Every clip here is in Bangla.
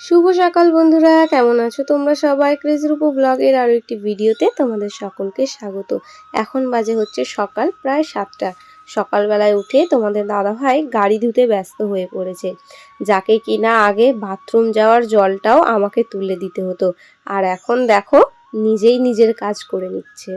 শুভ সকাল বন্ধুরা, কেমন আছো তোমরা সবাই? ক্রেজ রূপো ব্লগের আরও একটি ভিডিওতে তোমাদের সকলকে স্বাগত। এখন বাজে হচ্ছে সকাল প্রায় সাতটা। সকালবেলায় উঠে তোমাদের দাদাভাই গাড়ি ধুতে ব্যস্ত হয়ে পড়েছে। যাকে কিনা আগে বাথরুম যাওয়ার জলটাও আমাকে তুলে দিতে হতো। আর এখন দেখো, নিজেই নিজের কাজ করে নিচ্ছে।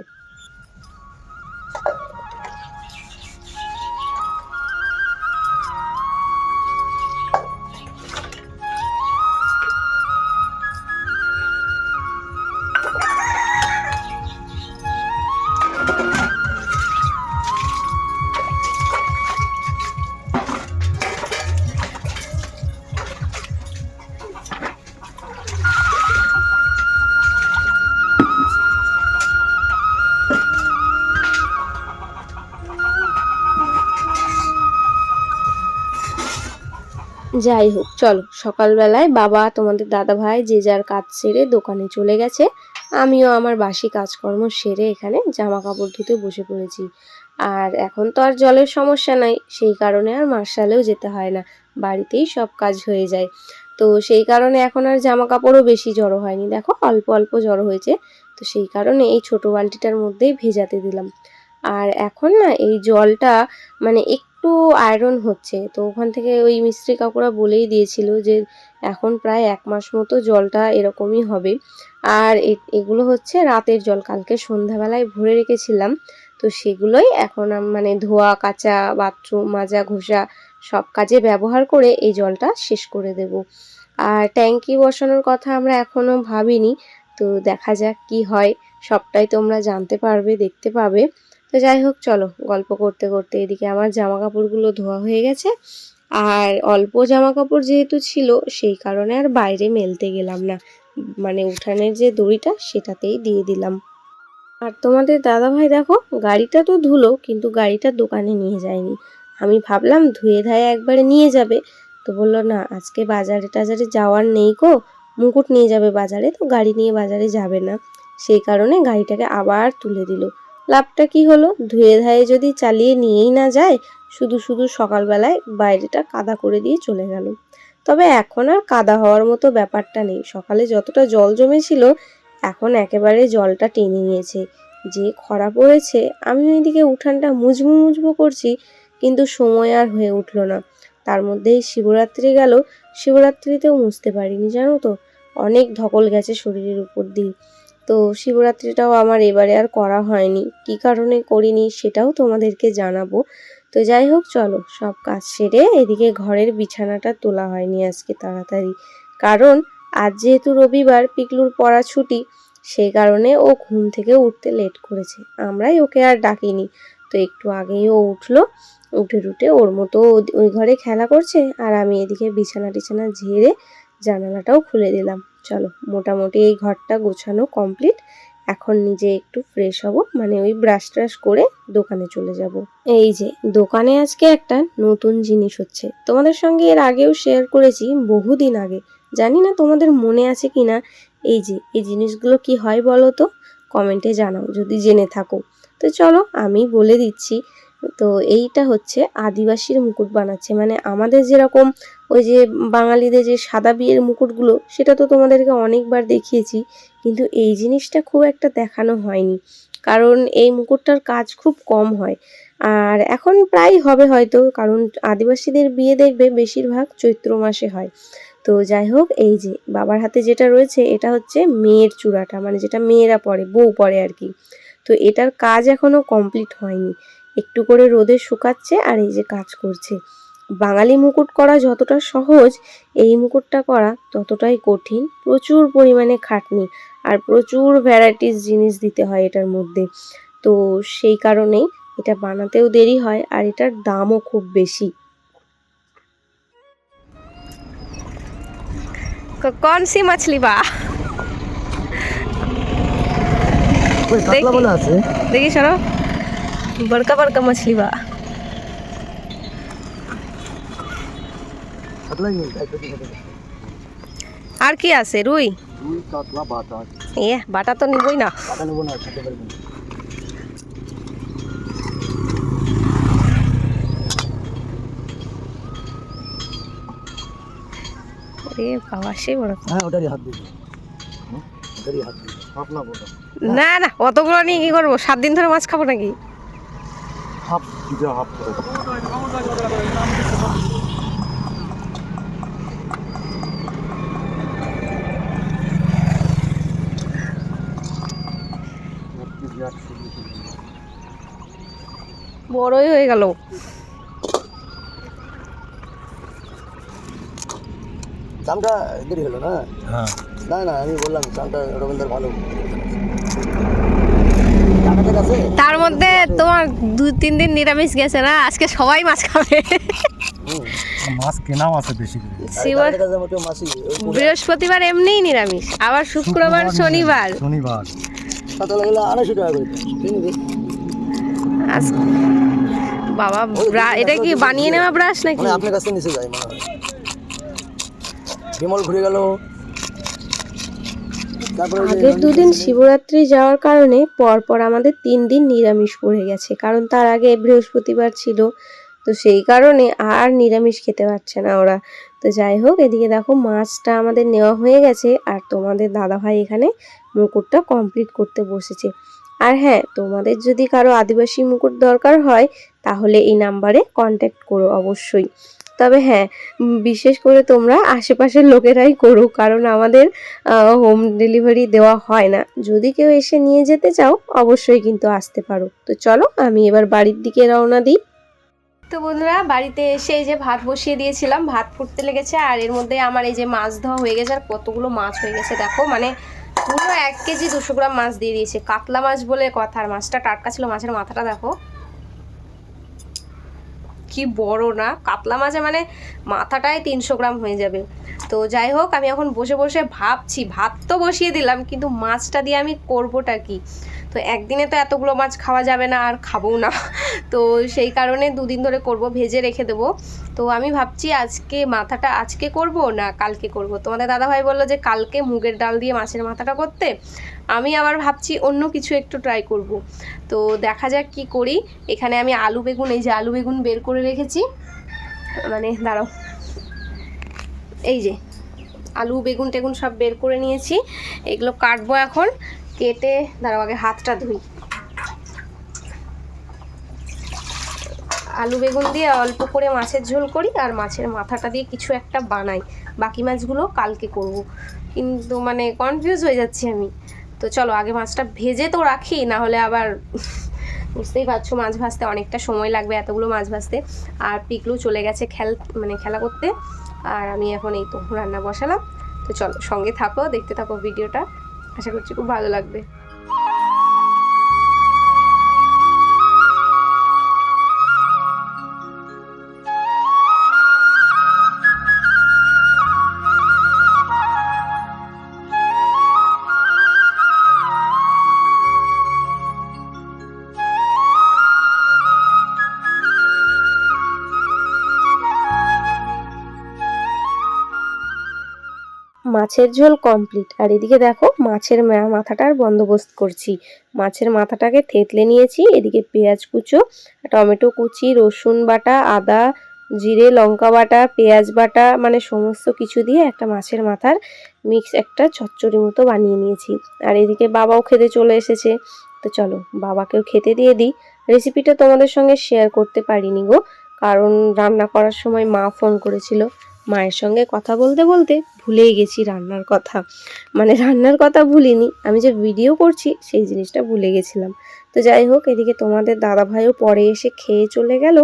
যাই হোক চলো। সকালবেলায় বাবা, তোমাদের দাদা ভাই যে যার কাজ সেরে দোকানে চলে গেছে। আমিও আমার বাসি কাজকর্ম সেরে এখানে জামা কাপড় ধুতে বসে পড়েছি। আর এখন তো আর জলের সমস্যা নাই, সেই কারণে আর মার্শালেও যেতে হয় না। বাড়িতেই সব কাজ হয়ে যায়। তো সেই কারণে এখন আর জামা কাপড়ও বেশি জড়ো হয়নি। দেখো, অল্প অল্প জড়ো হয়েছে। তো সেই কারণে এই ছোট বালতিটার মধ্যেই ভেজাতে দিলাম। আর এখন না, এই জলটা মানে একটু আয়রন হচ্ছে। তো ওখান থেকে ওই মিস্ত্রি কাকুরা বলেই দিয়েছিল যে, এখন প্রায় এক মাস মতো জলটা এরকমই হবে। আর এগুলো হচ্ছে রাতের জল। কালকে সন্ধ্যাবেলায় ভরে রেখেছিলাম। তো সেগুলোই এখন মানে ধোয়া, কাচা বাথরুম, মাজা, ঘষা সব কাজে ব্যবহার করে এই জলটা শেষ করে দেব। আর ট্যাঙ্কি বসানোর কথা আমরা এখনও ভাবিনি। তো দেখা যাক কি হয়। সবটাই তোমরা জানতে পারবে, দেখতে পাবে। তো যাই হোক, চলো গল্প করতে করতে এদিকে আমার জামা কাপড়গুলো ধোয়া হয়ে গেছে। আর অল্প জামা কাপড় যেহেতু ছিল, সেই কারণে আর বাইরে মেলতে গেলাম না। মানে উঠানের যে দড়িটা, সেটাতেই দিয়ে দিলাম। আর তোমাদের দাদা ভাই দেখো, গাড়িটা তো ধুলো, কিন্তু গাড়িটা দোকানে নিয়ে যায়নি। আমি ভাবলাম ধুয়ে ধায়ে একবারে নিয়ে যাবে। তো বলল, না, আজকে বাজারে টাজারে যাওয়ার নেই কো মুকুট নিয়ে যাবে বাজারে, তো গাড়ি নিয়ে বাজারে যাবে না। সেই কারণে গাড়িটাকে আবার তুলে দিল। লাভটা কি হলো? ধুয়ে ধায়ে যদি চালিয়ে নিয়েই না যায়, শুধু শুধু সকালবেলায় বাইরেটা কাদা করে দিয়ে চলে গেল। তবে এখন আর কাদা হওয়ার মতো ব্যাপারটা নেই। সকালে যতটা জল জমেছিল, এখন একেবারে জলটা টেনে নিয়েছে। যে খরা পড়েছে আমি ওইদিকে উঠানটা মুজবো মুজবো করছি, কিন্তু সময় আর হয়ে উঠল না। তার মধ্যেই শিবরাত্রি গেল। শিবরাত্রিতেও মুছতে পারিনি, জানো তো? অনেক ধকল গেছে শরীরের উপর দিয়ে। তো শিবরাত্রিটাও আমার এবারে আর করা হয়নি। কি কারণে করিনি সেটাও তোমাদেরকে জানাব। তো যাই হোক, চলো, সব কাজ সেরে এদিকে ঘরের বিছানাটা তোলা হয়নি আজকে তাড়াতাড়ি। কারণ আজ যেহেতু রবিবার, পিকলুর পড়া ছুটি সেই কারণে ও ঘুম থেকে উঠতে লেট করেছে। আমরাই ওকে আর ডাকিনি। তো একটু আগেই ও উঠল, উঠে টুটে ওর মতো ওই ঘরে খেলা করছে, আর আমি এদিকে বিছানা টিছানা ঝেড়ে জানালাটাও খুলে দিলাম। চলো, মোটামুটি এই ঘরটা গোছানো কমপ্লিট এখন নিজে একটু ফ্রেশ হব মানে ওই ব্রাশ ট্রাশ করে দোকানে চলে যাব। এই যে, দোকানে আজকে একটা নতুন জিনিস হচ্ছে। তোমাদের সঙ্গে এর আগেও শেয়ার করেছি, বহুদিন আগে। জানি না তোমাদের মনে আছে কি না এই যে, এই জিনিসগুলো কি হয় বলো তো? কমেন্টে জানাও, যদি জেনে থাকো। তো চলো, আমি বলে দিচ্ছি। তো এইটা হচ্ছে আদিবাসীর মুকুট বানাচ্ছে। মানে আমাদের যেরকম ওই যে বাঙালিদের যে সাদা বিয়ের মুকুটগুলো, সেটা তো তোমাদেরকে অনেকবার দেখিয়েছি, কিন্তু এই জিনিসটা খুব একটা দেখানো হয়নি। কারণ এই মুকুটটার কাজ খুব কম হয়। আর এখন প্রায় হবে হয়তো, কারণ আদিবাসীদের বিয়ে দেখবে বেশিরভাগ চৈত্র মাসে হয়। তো যাই হোক, এই যে বাবার হাতে যেটা রয়েছে, এটা হচ্ছে মেয়ের চূড়াটা মানে যেটা মেয়েরা পরে, বউ পরে আর কি। তো এটার কাজ এখনও কমপ্লিট হয়নি। একটু করে রোদে শুকাচ্ছে আর এই যে কাজ করছে। বাঙালি মুকুট করা যতটা সহজ এই মুকুটটা করা ততটাই কঠিন প্রচুর পরিমাণে খাটনি আর প্রচুর ভ্যারাইটিস জিনিস দিতে হয় এটার মধ্যে তো সেই কারণেই এটা বানাতেও দেরি হয় আর এটার দামও খুব বেশি कौन सी मछली बा ওই কাতলা দেখি। বলে আছে देखिए सरो बड़का बड़का मछली बा আর কি আছে রুই? বাটা। এ বাটা তো নিবই না। হ্যাঁ না না অতগুলো নিয়ে কি করব? সাত দিন ধরে মাছ খাব নাকি? হাফ হাফ করে বড়ই হয়ে গেল। চামটা দেরি হলো না? হ্যাঁ। না না আমি বললাম চামটা রবীন্দ্র ভালো। তার মধ্যে তোমার দু তিন দিন নিরামিষ গেছে না? আজকে সবাই মাছ খাবে। মাছ কেনাও আছে বেশি বৃহস্পতিবার এমনিই নিরামিষ। আবার শুক্রবার শনিবার। শনিবার। কত লাগল আড়াইশো টাকা করে। কিনে দে আজ বাবা এটা কি বানিয়ে নেওয়া ব্রাশ নাকি? মানে আপনার কাছে নিচে যায় মনে হয়। বিমল ঘুরে গেল। আগের দুদিন শিবরাত্রি যাওয়ার কারণে পরপর আমাদের তিন দিন নিরামিষ পড়ে গেছে কারণ তার আগে বৃহস্পতিবার ছিল। তো সেই কারণে আর নিরামিষ খেতে পারছে না ওরা। তো যাই হোক এদিকে দেখো মাছটা আমাদের নেওয়া হয়ে গেছে আর তোমাদের দাদাভাই এখানে মুকুটটা কমপ্লিট করতে বসেছে। আর হ্যাঁ তোমাদের যদি কারও আদিবাসী মুকুট দরকার হয় তাহলে এই নাম্বারে কন্ট্যাক্ট করো অবশ্যই। তবে হ্যাঁ বিশেষ করে তোমরা আশেপাশের লোকেরাই করো কারণ আমাদের হোম ডেলিভারি দেওয়া হয় না। যদি কেউ এসে নিয়ে যেতে চাও, অবশ্যই কিন্তু আসতে পারো। তো চলো, আমি এবার বাড়ির দিকে রওনা দিই। তো বন্ধুরা, বাড়িতে এসে এই যে ভাত বসিয়ে দিয়েছিলাম, ভাত ফুটতে লেগেছে, আর এর মধ্যে আমার এই যে মাছ ধোয়া হয়ে গেছে, আর কতগুলো মাছ হয়ে গেছে, দেখো মানে পুরো এক কেজি দুশো গ্রাম মাছ দিয়ে দিয়েছে। কাতলা মাছ বলে কথা, আর মাছটা টাটকা ছিল, মাছের মাথাটা দেখো। কি বড় না? কাতলা মাছে মানে মাথাটাই তিনশো গ্রাম হয়ে যাবে। তো যাই হোক, আমি এখন বসে বসে ভাবছি, ভাত তো বসিয়ে দিলাম, কিন্তু মাছটা দিয়ে আমি করবোটা কি? তো একদিনে তো এতগুলো মাছ খাওয়া যাবে না আর খাব না। তো সেই কারণে দুদিন ধরে করব, ভেজে রেখে দেবো। তো আমি ভাবছি আজকে মাথাটা আজকে করব না কালকে করব? তোমাদের দাদাভাই বলল যে কালকে মুগের ডাল দিয়ে মাছের মাথাটা করতে। আমি আবার ভাবছি অন্য কিছু একটু ট্রাই করব। তো দেখা যাক কি করি। এখানে আমি আলু বেগুন, এই যে আলু বেগুন বের করে রেখেছি। মানে দাঁড়াও। এই যে আলু, বেগুন টেগুন সব বের করে নিয়েছি। এগুলো কাটবো এখন। কেটে, দাঁড়াও আগে হাতটা ধুই। আলু বেগুন দিয়ে অল্প করে মাছের ঝোল করি, আর মাছের মাথাটা দিয়ে কিছু একটা বানাই। বাকি মাছগুলো কালকে করব। কিন্তু মানে কনফিউজ হয়ে যাচ্ছি আমি। তো চলো, আগে মাছটা ভেজে তো রাখি, না হলে আবার বুঝতেই পারছ মাছ ভাজতে অনেকটা সময় লাগবে এতগুলো মাছ ভাজতে। আর পিকলু চলে গেছে খেল মানে খেলা করতে। আর আমি এখন এই তো রান্না বসালাম। তো চলো, সঙ্গে থাকো, দেখতে থাকো ভিডিওটা। আশা করছি খুব ভালো লাগবে। মাছের ঝোল কমপ্লিট আর এদিকে দেখো, মাছের মাথাটার বন্দোবস্ত করছি। মাছের মাথাটাকে থেতলে নিয়েছি, এদিকে পেঁয়াজ কুচো, টমেটো কুচি, রসুন বাটা, আদা, জিরে, লঙ্কা বাটা, পেঁয়াজ বাটা মানে সমস্ত কিছু দিয়ে একটা মাছের মাথার মিক্স একটা চচ্চড়ি মতো বানিয়ে নিয়েছি। আর এদিকে বাবাও খেতে চলে এসেছে। তো চলো, বাবাকেও খেতে দিয়ে দিই। রেসিপিটা তোমাদের সঙ্গে শেয়ার করতে পারিনি গো, কারণ রান্না করার সময় মা ফোন করেছিল। মায়ের সঙ্গে কথা বলতে বলতে ভুলেই গেছি রান্নার কথা। মানে রান্নার কথা ভুলিনি, আমি যে ভিডিও করছি সেই জিনিসটা ভুলে গেছিলাম। তো যাই হোক, এদিকে তোমাদের দাদা ভাইও পরে এসে খেয়ে চলে গেল।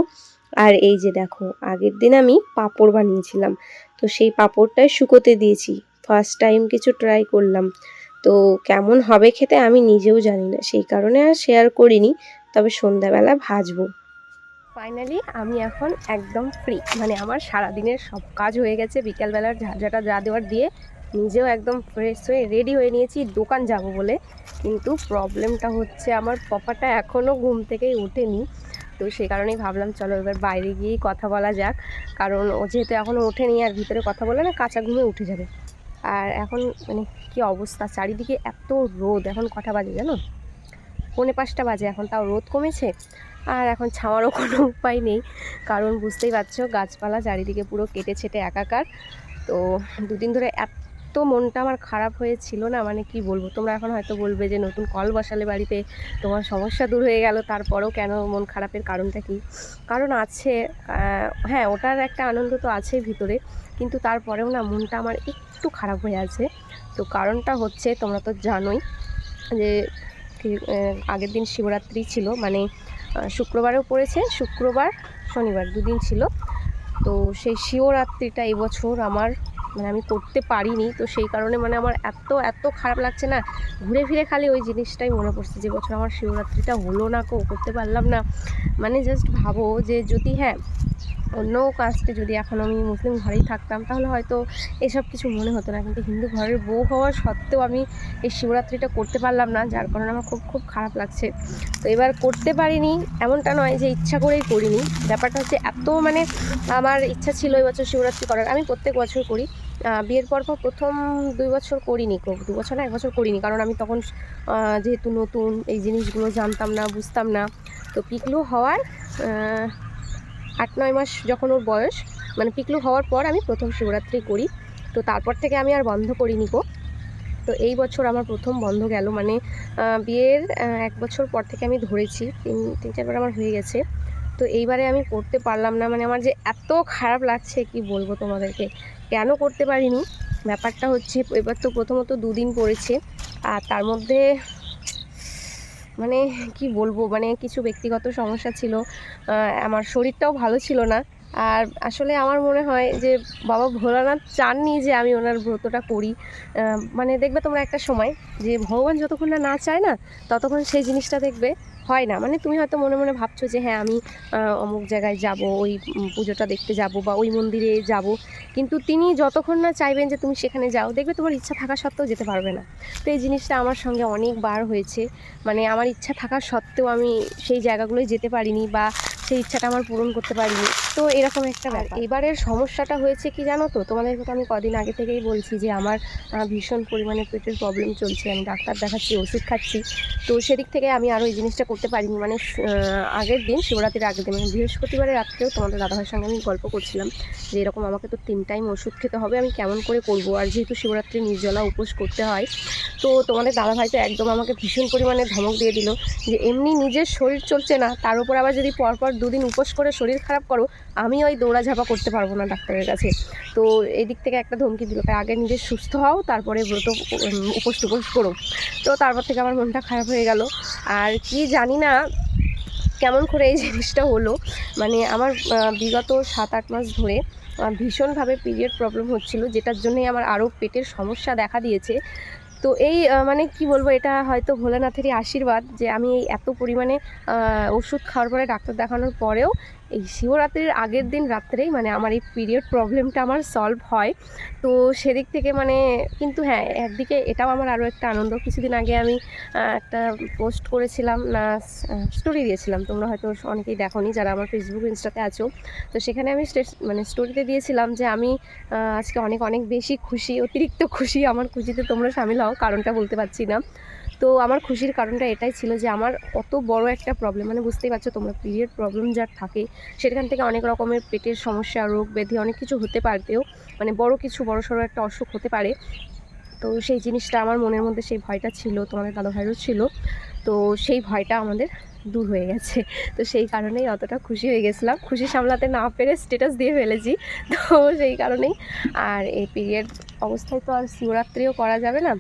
আর এই যে দেখো, আগের দিন আমি পাঁপড় বানিয়েছিলাম। তো সেই পাঁপড়টাই শুকোতে দিয়েছি। ফার্স্ট টাইম কিছু ট্রাই করলাম। তো কেমন হবে খেতে আমি নিজেও জানি না। সেই কারণে আর শেয়ার করিনি। তবে সন্ধ্যাবেলা ভাজবো। ফাইনালি আমি এখন একদম ফ্রি মানে আমার সারাদিনের সব কাজ হয়ে গেছে। বিকেলবেলার ঝাঁঝাটা যা দেওয়ার দিয়ে নিজেও একদম ফ্রেশ হয়ে রেডি হয়ে নিয়েছি, দোকান যাব বলে। কিন্তু প্রবলেমটা হচ্ছে আমার পপাটা এখনও ঘুম থেকেই ওঠেনি। তো সেই কারণেই ভাবলাম, চলো এবার বাইরে গিয়েই কথা বলা যাক। কারণ ও যেহেতু এখনও ওঠেনি, আর ভিতরে কথা বলে না, কাঁচা ঘুমে উঠে যাবে। আর এখন মানে কি অবস্থা? চারিদিকে এত রোদ, এখন কটা বাজে জানো? পৌনে পাঁচটা বাজে, এখন তাও রোদ কমেছে। আর এখন ছাওয়ারও কোনো উপায় নেই, কারণ বুঝতেই পারছ গাছপালা চারিদিকে পুরো কেটে ছেটে একাকার। তো দুদিন ধরে এত মনটা আমার খারাপ হয়েছিল না মানে কি বলব? তোমরা এখন হয়তো বলবে যে নতুন কল বসালে বাড়িতে তোমার সমস্যা দূর হয়ে গেল, তারপরেও কেন মন খারাপের কারণটা কি? কারণ আছে হ্যাঁ ওটার একটা আনন্দ তো আছেই ভিতরে, কিন্তু তারপরেও না মনটা আমার একটু খারাপ হয়ে আছে। তো কারণটা হচ্ছে, তোমরা তো জানোই যে কি- আহ, আগের দিন শিবরাত্রি ছিল মানে শুক্রবারেও পড়েছে শুক্রবার শনিবার দুদিন ছিল। তো সেই শিবরাত্রিটা এবছর আমার মানে আমি করতে পারিনি তো সেই কারণে মানে আমার এত এত খারাপ লাগছে না। ঘুরে ফিরে খালি ওই জিনিসটাই মনে পড়ছে যে বছর আমার শিবরাত্রিটা হলো না কো করতে পারলাম না। মানে জাস্ট ভাবো যে যদি হ্যাঁ অন্য কাস্টে যদি এখন আমি মুসলিম ঘরেই থাকতাম, তাহলে হয়তো এসব কিছু মনে হতো না। কিন্তু হিন্দু ঘরের বউ হওয়া সত্ত্বেও আমি এই শিবরাত্রিটা করতে পারলাম না, যার কারণে আমার খুব খুব খারাপ লাগছে। তো এবার করতে পারিনি, এমনটা নয় যে ইচ্ছা করেই করিনি। ব্যাপারটা হচ্ছে এত মানে আমার ইচ্ছা ছিল এই বছর শিবরাত্রি করার। আমি প্রত্যেক বছর করি। বিয়ের পর পর প্রথম দুই বছর করিনি দু বছর না, এক বছর করিনি। কারণ আমি তখন যেহেতু নতুন, এই জিনিসগুলো জানতাম না, বুঝতাম না। তো পিকলু হওয়ার? আট নয় মাস যখন ওর বয়স মানে পিকলু হওয়ার পর আমি প্রথম শিবরাত্রি করি। তো তারপর থেকে আমি আর বন্ধ করিনি কো তো এই বছর আমার প্রথম বন্ধ গেল। মানে বিয়ের এক বছর পর থেকে আমি ধরেছি। তিন তিন, চারবার আমার হয়ে গেছে। তো এইবারে আমি করতে পারলাম না। মানে আমার যে এত খারাপ লাগছে, কি বলব তোমাদেরকে? কেন করতে পারিনি? ব্যাপারটা হচ্ছে, এবার তো প্রথমত দুদিন পড়েছে। আর তার মধ্যে মানে কি বলব মানে কিছু ব্যক্তিগত সমস্যা ছিল আমার শরীরটাও ভালো ছিল না। আর আসলে আমার মনে হয় যে, বাবা ভোলানাথ চাননি যে আমি ওনার ব্রতটা করি। মানে দেখবে তোমরা একটা সময় যে ভগবান যতক্ষণ না না চায় না, ততক্ষণ সেই জিনিসটা দেখবে। হয় না। মানে তুমি হয়তো মনে মনে ভাবছ যে হ্যাঁ আমি অমুক জায়গায় যাব ওই পুজোটা দেখতে যাব বা ওই মন্দিরে যাব। কিন্তু তিনি যতক্ষণ না চাইবেন যে তুমি সেখানে যাও দেখবে তোমার ইচ্ছা থাকা সত্ত্বেও যেতে পারবে না। তো এই জিনিসটা আমার সঙ্গে অনেকবার হয়েছে। মানে আমার ইচ্ছা থাকা সত্ত্বেও আমি সেই জায়গাগুলোয় যেতে পারিনি বা সেই ইচ্ছাটা আমার পূরণ করতে পারিনি। তো এরকম একটা ব্যাপার। এবারের সমস্যাটা হয়েছে কি জানো তো? তোমাদেরকে তো আমি কদিন আগে থেকেই বলছি যে আমার ভীষণ পরিমাণে পেটের প্রবলেম চলছে আমি ডাক্তার দেখাচ্ছি ওষুধ খাচ্ছি। তো সেদিক থেকে আমি আরও এই জিনিসটা করতে পারিনি। মানে আগের দিন, শিবরাত্রির আগের দিন মানে বৃহস্পতিবারের রাত্রেও তোমাদের দাদাভাইয়ের সঙ্গে আমি গল্প করছিলাম যে, এরকম আমাকে তো তিন টাইম ওষুধ খেতে হবে, আমি কেমন করে করব? আর যেহেতু শিবরাত্রি নির্জলা উপোস করতে হয়, তো তোমাদের দাদাভাই তো একদম আমাকে ভীষণ পরিমাণে ধমক দিয়ে দিল যে, এমনি নিজের শরীর চলছে না, তার উপর আবার যদি পরপর দুদিন উপোস করে শরীর খারাপ করো, আমি ওই দৌড়াঝাপা করতে পারব না ডাক্তারের কাছে। তো এই দিক থেকে একটা ধমকি দিল, তাই আগে নিজে সুস্থ হও, তারপরে ব্রত উপোস টুপোস করো। তো তারপর থেকে আমার মনটা খারাপ হয়ে গেল। আর কি জানি না কেমন করে এই জিনিসটা হলো। মানে আমার বিগত সাত আট মাস ধরে আমার ভীষণভাবে পিরিয়ড প্রবলেম হচ্ছিল, যেটার জন্যই আমার আরও পেটের সমস্যা দেখা দিয়েছে। তো এই মানে কি বলব, এটা হয়তো ভোলানাথেরই আশীর্বাদ যে আমি এই এত পরিমাণে ওষুধ খাওয়ার পরে ডাক্তার দেখানোর পরেও এই শিবরাত্রির আগের দিন রাত্রেই মানে আমার এই পিরিয়ড প্রবলেমটা আমার সলভ হয়। তো সেদিক থেকে মানে কিন্তু হ্যাঁ একদিকে এটাও আমার আরও একটা আনন্দ। কিছুদিন আগে আমি একটা পোস্ট করেছিলাম, না স্টোরি দিয়েছিলাম। তোমরা হয়তো অনেকেই দেখোনি যারা আমার ফেসবুক ইনস্টাতে আছো। তো সেখানে আমি মানে স্টোরিতে দিয়েছিলাম যে আমি আজকে অনেক অনেক বেশি খুশি, অতিরিক্ত খুশি, আমার খুশিতে তোমরা সামিল হও, কারণটা বলতে পারছি না। তো আমার খুশির কারণটা এটাই ছিল যে আমার কত বড় একটা প্রবলেম মানে বুঝতেই পারছ তোমরা পিরিয়ড প্রবলেম যার থাকে, সেখান থেকে অনেক রকমের পেটের সমস্যা, রোগ ব্যাধি অনেক কিছু হতে পারতেও মানে বড় কিছু বড় সড়ো একটা অসুখ হতে পারে। তো সেই জিনিসটা আমার মনের মধ্যে সেই ভয়টা ছিল, তোমাদের দাদা ভাইরও ছিল, তো সেই ভয়টা আমাদের দূর হয়ে গেছে। তো সেই কারণেই অতটা খুশি হয়ে গেছিলাম। খুশি সামলাতে না পেরে স্টেটাস দিয়ে ফেলেছি, তো সেই কারণেই। আর এই পিরিয়ড অবস্থায় তো আর শিবরাত্রিও করা যাবে না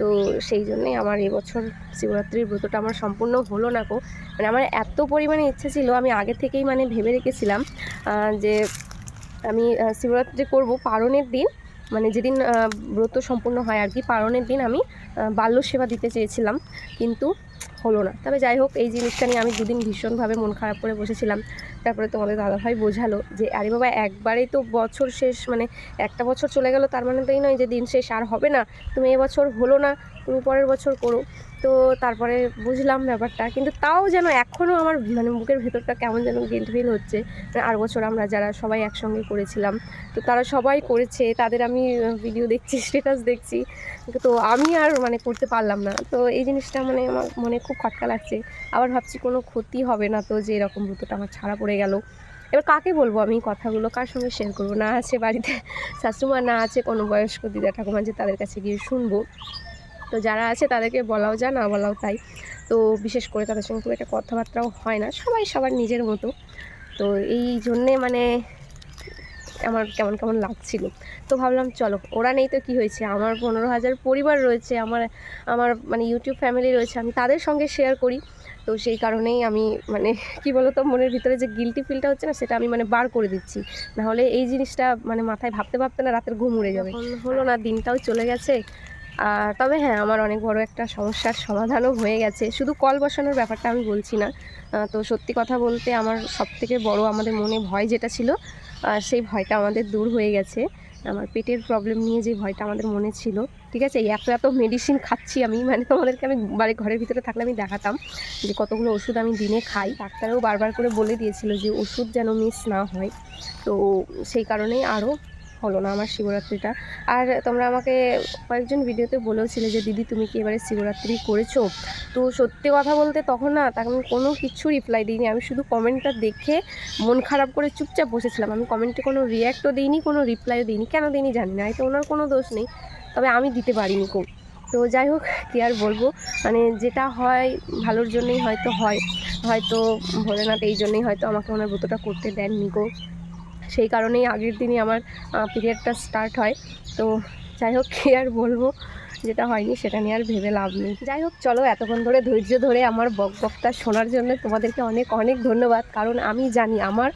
তো সেই জন্যই আমার এবছর শিবরাত্রির ব্রতটা আমার সম্পূর্ণ হলো না কো মানে আমার এত পরিমাণে ইচ্ছে ছিল, আমি আগে থেকেই মানে ভেবে রেখেছিলাম যে আমি শিবরাত্রি করব পারণের দিন। মানে যেদিন ব্রত সম্পূর্ণ হয় আর কি, পারণের দিন আমি বাল্য সেবা দিতে চেয়েছিলাম। কিন্তু হলো না। তবে যাই হোক, এই জিনিসটা নিয়ে আমি দুদিন ভীষণভাবে মন খারাপ করে বসেছিলাম। তারপরে তোমাদের দাদাভাই বোঝালো যে, আরে বাবা একবারেই তো বছর শেষ মানে একটা বছর চলে গেল, তার মানে তো এই নয় যে, দিন শেষ আর হবে না। তুমি এবছর হলো না তুমি পরের বছর করো। তো তারপরে বুঝলাম ব্যাপারটা। কিন্তু তাও যেন এখনও আমার মানে বুকের ভেতরটা কেমন যেন গিল্ট ফিল হচ্ছে। মানে আর বছর আমরা যারা সবাই একসঙ্গে করেছিলাম, তো তারা সবাই করেছে। তাদের আমি ভিডিও দেখছি স্টেটাস দেখছি। তো আমি আর মানে করতে পারলাম না। তো এই জিনিসটা মানে আমার মনে খুব খটকা লাগছে। আবার ভাবছি কোনো ক্ষতি হবে না তো যে এরকম ব্রতটা আমার ছাড়া পড়ে গেল। এবার কাকে বলব আমি কথাগুলো? কার সঙ্গে শেয়ার করব? না আছে বাড়িতে শাশুমা না আছে কোনো বয়স্ক দিদা ঠাকুমা যে তাদের কাছে গিয়ে শুনব। তো যারা আছে তাদেরকে বলাও যা না বলাও তাই। তো বিশেষ করে তাদের সঙ্গে খুব একটা কথাবার্তাও হয় না, সবাই সবার নিজের মতো। তো এই জন্যে মানে আমার কেমন কেমন লাগছিল। তো ভাবলাম চলো, ওরা নেই তো কি হয়েছে? আমার পনেরো হাজার পরিবার রয়েছে, আমার আমার মানে ইউটিউব ফ্যামিলি রয়েছে, আমি তাদের সঙ্গে শেয়ার করি। তো সেই কারণেই আমি মানে কি বলতো, মনের ভিতরে যে গিলটি ফিলটা হচ্ছে না, সেটা আমি মানে বার করে দিচ্ছি। নাহলে এই জিনিসটা মানে মাথায় ভাবতে ভাবতে না রাতের ঘুম উড়ে যাবে। হলো না, দিনটাও চলে গেছে। তবে হ্যাঁ আমার অনেক বড় একটা সমস্যার সমাধানও হয়ে গেছে। শুধু কল বসানোর ব্যাপারটা আমি বলছি না। তো সত্যি কথা বলতে আমার সবথেকে বড় আমাদের মনে ভয় যেটা ছিল সেই ভয়টা আমাদের দূর হয়ে গেছে। আমার পেটের প্রবলেম নিয়ে যে ভয়টা আমাদের মনে ছিল, ঠিক আছে? এত এত মেডিসিন খাচ্ছি আমি মানে তোমাদেরকে আমি বাড়ি, ঘরের ভিতরে থাকলে আমি দেখাতাম যে কতগুলো ওষুধ আমি দিনে খাই। ডাক্তারও বারবার করে বলে দিয়েছিল যে ওষুধ যেন মিস না হয়। তো সেই কারণেই আরও হলো না আমার শিবরাত্রিটা। আর তোমরা আমাকে কয়েকজন ভিডিওতে বলেওছিলে যে, দিদি, তুমি কি এবারে শিবরাত্রি করেছ? তো সত্যি কথা বলতে তখন না তখন কোনো কিছু রিপ্লাই দিইনি। আমি শুধু কমেন্টটা দেখে মন খারাপ করে চুপচাপ বসেছিলাম। আমি কমেন্টে কোনো রিয়্যাক্টও দিইনি, কোনো রিপ্লাইও দিইনি। কেন দিইনি জানি না, এতে ওনার কোনো দোষ নেই। তবে আমি দিতে পারিনি কো তো যাই হোক, কী আর বলব? মানে যেটা হয়, ভালোর জন্যই হয়তো হয়। হয়তো ভোলেনাথ এই জন্যই হয়তো আমাকে ওনার ব্রতটা করতে দেননি গো। সেই কারণেই আগের দিনই আমার পিরিয়ডটা স্টার্ট হয়। তো যাই হোক, কী আর বলব? যেটা হয়নি সেটা নিয়ে আর ভেবে লাভ নেই। যাই হোক, চলো এতক্ষণ ধরে ধৈর্য ধরে আমার বক বক্তা শোনার জন্য তোমাদেরকে অনেক অনেক ধন্যবাদ। কারণ আমি জানি আমার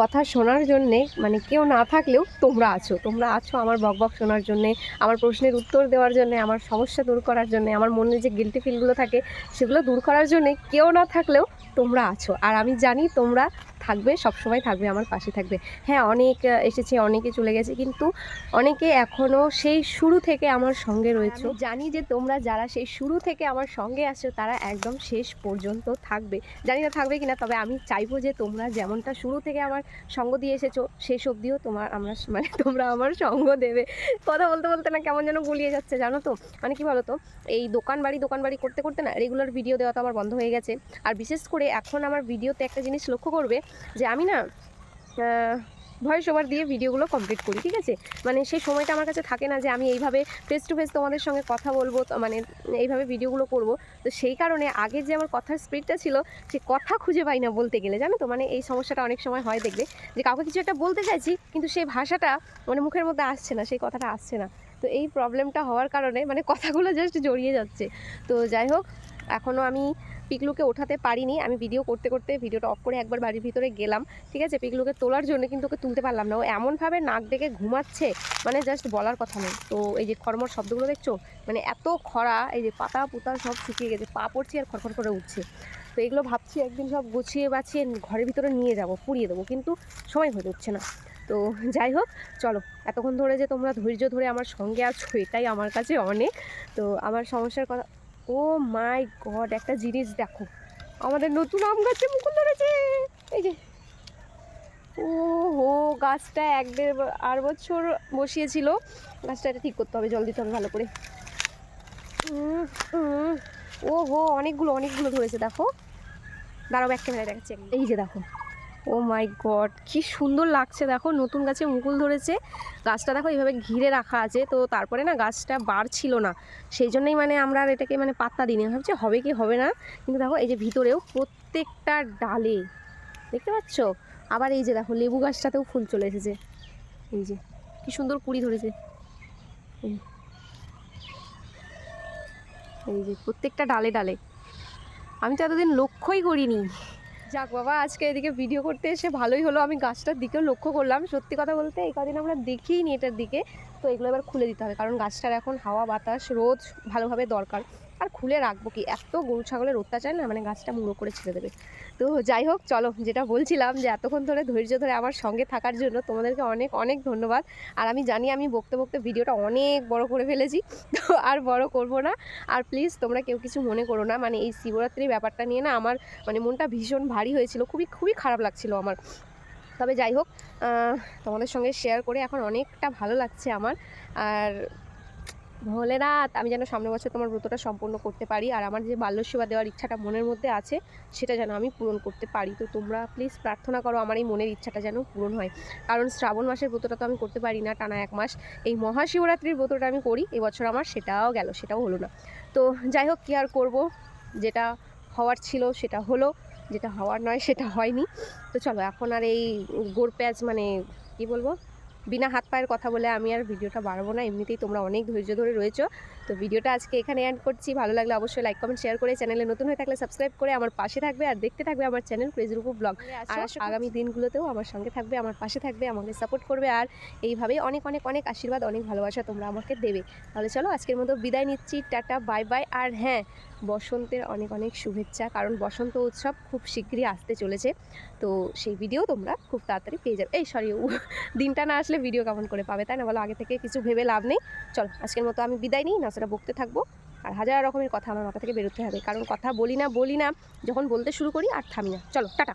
কথা শোনার জন্যে মানে কেউ না থাকলেও তোমরা আছো। তোমরা আছো আমার বক বক শোনার জন্যে, আমার প্রশ্নের উত্তর দেওয়ার জন্যে, আমার সমস্যা দূর করার জন্যে, আমার মনে যে গিলটি ফিলগুলো থাকে, সেগুলো দূর করার জন্যে কেউ না থাকলেও তোমরা আছো। আর আমি জানি তোমরা থাকবে সবসময় থাকবে, আমার পাশে থাকবে। হ্যাঁ অনেক এসেছে, অনেকে চলে গেছে, কিন্তু অনেকে এখনও সেই শুরু থেকে আমার সঙ্গে রয়েছে। জানি যে তোমরা যারা সেই শুরু থেকে আমার সঙ্গে আছো, তারা একদম শেষ পর্যন্ত থাকবে। জানি না থাকবে কিনা, তবে আমি চাইব যে তোমরা যেমনটা শুরু থেকে আমার সঙ্গ দিয়ে এসেছ, শেষ অবধিও তোমার আমরা মানে তোমরা আমার সঙ্গ দেবে। কথা বলতে বলতে না কেমন যেন গুলিয়ে যাচ্ছে, জানো তো? মানে কি বলো তো এই দোকান বাড়ি দোকান বাড়ি করতে করতে না রেগুলার ভিডিও দেওয়া তো আমার বন্ধ হয়ে গেছে। আর বিশেষ করে এখন আমার ভিডিওতে একটা জিনিস লক্ষ্য করবে যে আমি না ভয়েস ওভার দিয়ে ভিডিওগুলো কমপ্লিট করি, ঠিক আছে? মানে সেই সময়টা আমার কাছে থাকে না যে আমি এইভাবে ফেস টু ফেস তোমাদের সঙ্গে কথা বলব মানে এইভাবে ভিডিওগুলো করব। তো সেই কারণে আগে যে আমার কথার স্পিডটা ছিল, সে কথা খুঁজে পাই না বলতে গেলে, জানো তো? মানে এই সমস্যাটা অনেক সময় হয় দেখবে। যে কাউকে কিছু একটা বলতে চাইছি, কিন্তু সেই ভাষাটা মানে মুখের মধ্যে আসছে না, সেই কথাটা আসছে না। তো এই প্রবলেমটা হওয়ার কারণে মানে কথাগুলো জাস্ট জড়িয়ে যাচ্ছে। তো যাই হোক এখনও আমি পিকলুকে ওঠাতে পারিনি। আমি ভিডিও করতে করতে ভিডিওটা অফ করে একবার বাড়ির ভিতরে গেলাম, ঠিক আছে? পিকলুকে তোলার জন্য কিন্তু ওকে তুলতে পারলাম না। ও এমনভাবে নাক ডেকে ঘুমাচ্ছে মানে জাস্ট বলার কথা নেই তো এই যে খরমর শব্দগুলো দেখছ? মানে এত খরা, এই যে পাতা পুতা সব শুকিয়ে গেছে, পা পড়ছে আর খড়খড় করে উঠছে। তো এগুলো ভাবছি একদিন সব গুছিয়ে বাছিয়ে ঘরের ভিতরে নিয়ে যাব, পুড়িয়ে দেবো, কিন্তু সময় হয়ে উঠছে না। তো যাই হোক, চলো। এতক্ষণ ধরে যে তোমরা ধৈর্য ধরে আমার সঙ্গে আছো, এটাই আমার কাছে অনেক। তো আমার সমস্যার কথা ও মাই গড, একটা জিনিস দেখো। আমাদের নতুন আম গাছে মুকুল ধরেছে। এই যে। ও হো গাছটা এক দেড় আর বছর বসিয়েছিল। গাছটা এটা ঠিক করতে হবে, জল দিতে হবে ভালো করে। ও হো অনেকগুলো অনেকগুলো ধরেছে, দেখো। দাঁড়াও ব্যাক ক্যামেরায় দেখাচ্ছি এই যে দেখো। ও মাই গড, কি সুন্দর লাগছে দেখো, নতুন গাছে মুকুল ধরেছে। গাছটা দেখো এইভাবে ঘিরে রাখা আছে, তো তারপরে না গাছটা বাড়ছিল না। সেই জন্যই মানে আমরা আর এটাকে মানে পাত্তা দিই না ভাবছি হবে কি হবে না, কিন্তু দেখো এই যে ভিতরেও প্রত্যেকটা ডালে, দেখতে পাচ্ছ? আবার এই যে দেখো লেবু গাছটাতেও ফুল চলে এসেছে। এই যে, কি সুন্দর কুড়ি ধরেছে। এই যে প্রত্যেকটা ডালে ডালে। আমি তো এতদিন লক্ষ্যই করিনি। যাক বাবা, আজকে এদিকে ভিডিও করতে এসে ভালোই হলো। আমি গাছটার দিকেও লক্ষ্য করলাম। সত্যি কথা বলতে এই কদিন আমরা দেখিই নি এটার দিকে। তো এগুলো এবার খুলে দিতে হবে। কারণ গাছটার এখন হাওয়া, বাতাস, রোদ ভালোভাবে দরকার। আর খুলে রাখব কি? এত গরু ছাগলের অত্যাচার না? মানে গাছটা মুড়ো করে ছেড়ে দেবে। তো যাই হোক, চলো যেটা বলছিলাম যে এতক্ষণ ধরে ধৈর্য ধরে আমার সঙ্গে থাকার জন্য তোমাদেরকে অনেক অনেক ধন্যবাদ। আর আমি জানি আমি বকতে বকতে ভিডিওটা অনেক বড় করে ফেলেছি, তো আর বড় করব না। আর প্লিজ তোমরা কেউ কিছু মনে করো না। মানে এই শিবরাত্রির ব্যাপারটা নিয়ে না আমার মানে মনটা ভীষণ ভারী হয়েছিল। খুবই খুবই খারাপ লাগছিল আমার। তবে যাই হোক তোমাদের সঙ্গে শেয়ার করে এখন অনেকটা ভালো লাগছে আমার। আর ভোলেনাথ আমি যেন সামনের বছর তোমার ব্রতটা সম্পূর্ণ করতে পারি আর আমার যে বাল্য সেবা দেওয়ার ইচ্ছাটা মনের মধ্যে আছে, সেটা যেন আমি পূরণ করতে পারি। তো তোমরা প্লিজ প্রার্থনা করো আমার এই মনের ইচ্ছাটা যেন পূরণ হয়। কারণ শ্রাবণ মাসের ব্রতটা তো আমি করতে পারি না টানা এক মাস। এই মহাশিবরাত্রির ব্রতটা আমি করি, এবছর আমার সেটাও গেল, সেটাও হলো না। তো যাই হোক, কী আর করব? যেটা হওয়ার ছিল সেটা হলো, যেটা হওয়ার নয় সেটা হয়নি। তো চলো, এখন আর এই গোড় প্যাঁচ মানে কী বলব? বিনা হাত পায়ের কথা বলে আমি আর ভিডিওটা বাড়াবো না। এমনিতেই তোমরা অনেক ধৈর্য ধরে রয়েছো। তো ভিডিওটা আজকে এখানে এন্ড করছি। ভালো লাগলে অবশ্যই লাইক কমেন্ট শেয়ার করে চ্যানেলে নতুন হয়ে থাকলে সাবস্ক্রাইব করে আমার পাশে থাকবে আর দেখতে থাকবে আমার চ্যানেল ক্রেজ রূপ ব্লগ আর আগামী দিনগুলোতেও আমার সঙ্গে থাকবে আমার পাশে থাকবে আমাকে সাপোর্ট করবে আর এইভাবেই অনেক অনেক অনেক আশীর্বাদ অনেক ভালোবাসা তোমরা আমাকে দেবে। তাহলে চলো আজকের মতো বিদায় নিচ্ছি টাটা বাই বাই আর হ্যাঁ বসন্তের অনেক অনেক শুভেচ্ছা কারণ বসন্ত উৎসব খুব শীঘ্রই আসতে চলেছে। তো সেই ভিডিও তোমরা খুব তাড়াতাড়ি পেয়ে যাবে। এই সরি দিনটা না আসলে ভিডিও কেমন করে পাবে তাই না? বলো আগে থেকে কিছু ভেবে লাভ নেই। চলো আজকের মতো আমি বিদায় নিই না সেটা বকতে থাকব। আর হাজার রকমের কথা আমার মাথা থেকে বেরোতে হবে। কারণ কথা বলি না বলি না, যখন বলতে শুরু করি আর থামি না। চলো, টাটা।